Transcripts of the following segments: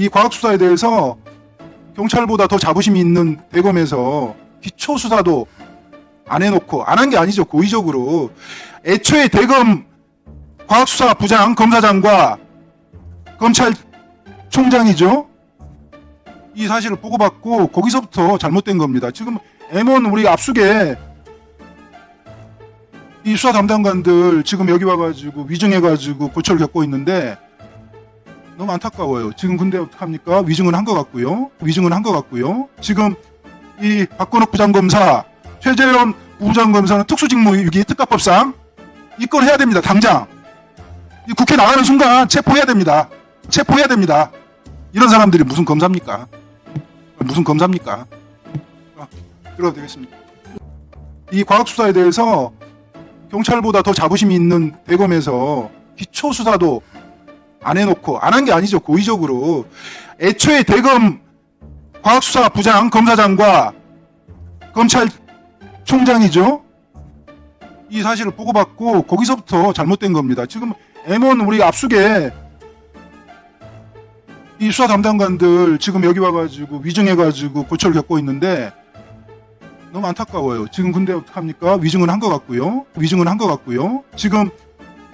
이 과학수사에 대해서 경찰보다 더 자부심이 있는 대검에서 기초수사도 안 해놓고 안 한 게 아니죠 고의적으로. 애초에 대검 과학수사 부장 검사장과 검찰총장이죠. 이 사실을 보고받고 거기서부터 잘못된 겁니다. 지금 M1 우리 압수계 이 수사 담당관들 지금 여기 와가지고 위증해가지고 고초를 겪고 있는데 너무 안타까워요. 지금 근데 어떡합니까? 위증은 한 것 같고요. 위증은 한 것 같고요. 지금 이 박건욱 부장검사, 최재현 부장검사는 특수직무유기 특가법상 입건해야 됩니다. 당장. 이 국회 나가는 순간 체포해야 됩니다. 체포해야 됩니다. 이런 사람들이 무슨 검사입니까? 무슨 검사입니까? 아, 들어도 되겠습니다. 이 과학수사에 대해서 경찰보다 더 자부심이 있는 대검에서 기초수사도 안 해놓고 안 한 게 아니죠 고의적으로 애초에 대검 과학수사 부장 검사장과 검찰총장이죠 이 사실을 보고받고 거기서부터 잘못된 겁니다 지금 M1 우리 압수계 이 수사 담당관들 지금 여기 와가지고 위증해가지고 고초를 겪고 있는데 너무 안타까워요. 지금 근데 어떡합니까? 위증은 한 것 같고요. 위증은 한 것 같고요. 지금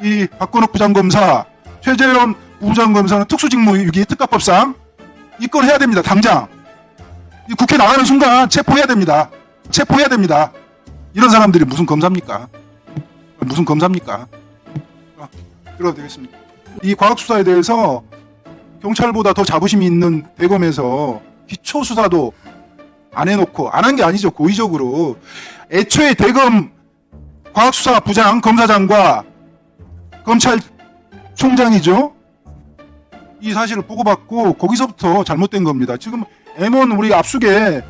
이 박건욱 부장검사, 최재현 부장검사는 특수직무유기 특가법상 입건해야 됩니다. 당장. 이 국회 나가는 순간 체포해야 됩니다. 체포해야 됩니다. 이런 사람들이 무슨 검사입니까? 무슨 검사입니까? 아, 들어도 되겠습니다. 이 과학수사에 대해서 경찰보다 더 자부심이 있는 대검에서 기초수사도 안 해놓고 안 한 게 아니죠 고의적으로 애초에 대검 과학수사 부장 검사장과 검찰 총장이죠 이 사실을 보고받고 거기서부터 잘못된 겁니다 지금 M1 우리 압수계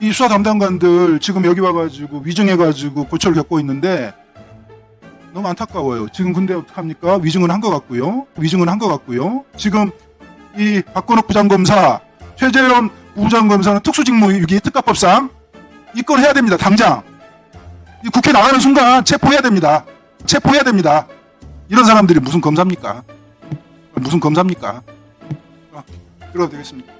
이 수사 담당관들 지금 여기 와가지고 위증해가지고 고초를 겪고 있는데 너무 안타까워요 지금 근데 어떡합니까 위증은 한 것 같고요 위증은 한 것 같고요 지금 이 박건욱 부장검사 최재현 부장검사는 특수직무유기 특가법상 입건해야 됩니다. 당장. 이 국회 나가는 순간 체포해야 됩니다. 체포해야 됩니다. 이런 사람들이 무슨 검사입니까? 무슨 검사입니까? 아, 들어도 되겠습니다.